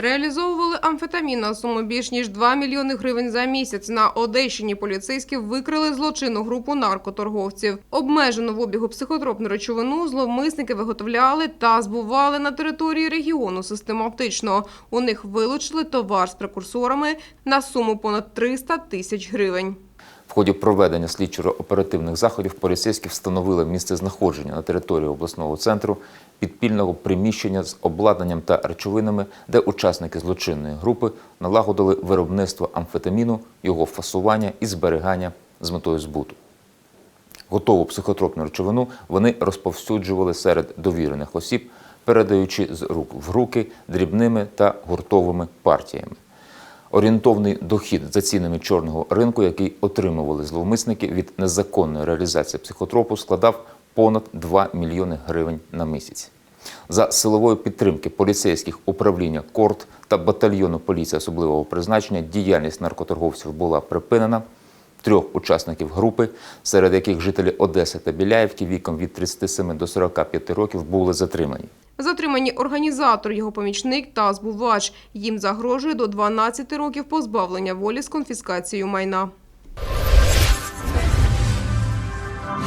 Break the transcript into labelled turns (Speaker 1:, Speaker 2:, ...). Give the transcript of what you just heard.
Speaker 1: Реалізовували амфетамін на суму більш ніж 2 мільйони гривень за місяць. На Одещині поліцейські викрили злочинну групу наркоторговців. Обмежену в обігу психотропну речовину зловмисники виготовляли та збували на території регіону систематично. У них вилучили товар з прекурсорами на суму понад 300 тисяч гривень.
Speaker 2: В ході проведення слідчо-оперативних заходів поліцейські встановили місце знаходження на території обласного центру підпільного приміщення з обладнанням та речовинами, де учасники злочинної групи налагодили виробництво амфетаміну, його фасування і зберігання з метою збуту. Готову психотропну речовину вони розповсюджували серед довірених осіб, передаючи з рук в руки дрібними та гуртовими партіями. Орієнтовний дохід за цінами чорного ринку, який отримували зловмисники від незаконної реалізації психотропу, складав понад 2 мільйони гривень на місяць. За силової підтримки поліцейських управління КОРТ та батальйону поліції особливого призначення діяльність наркоторговців була припинена. Трьох учасників групи, серед яких жителі Одеси та Біляївки віком від 37 до 45 років були затримані.
Speaker 1: Затримані організатор, його помічник та збувач. Їм загрожує до 12 років позбавлення волі з конфіскацією майна.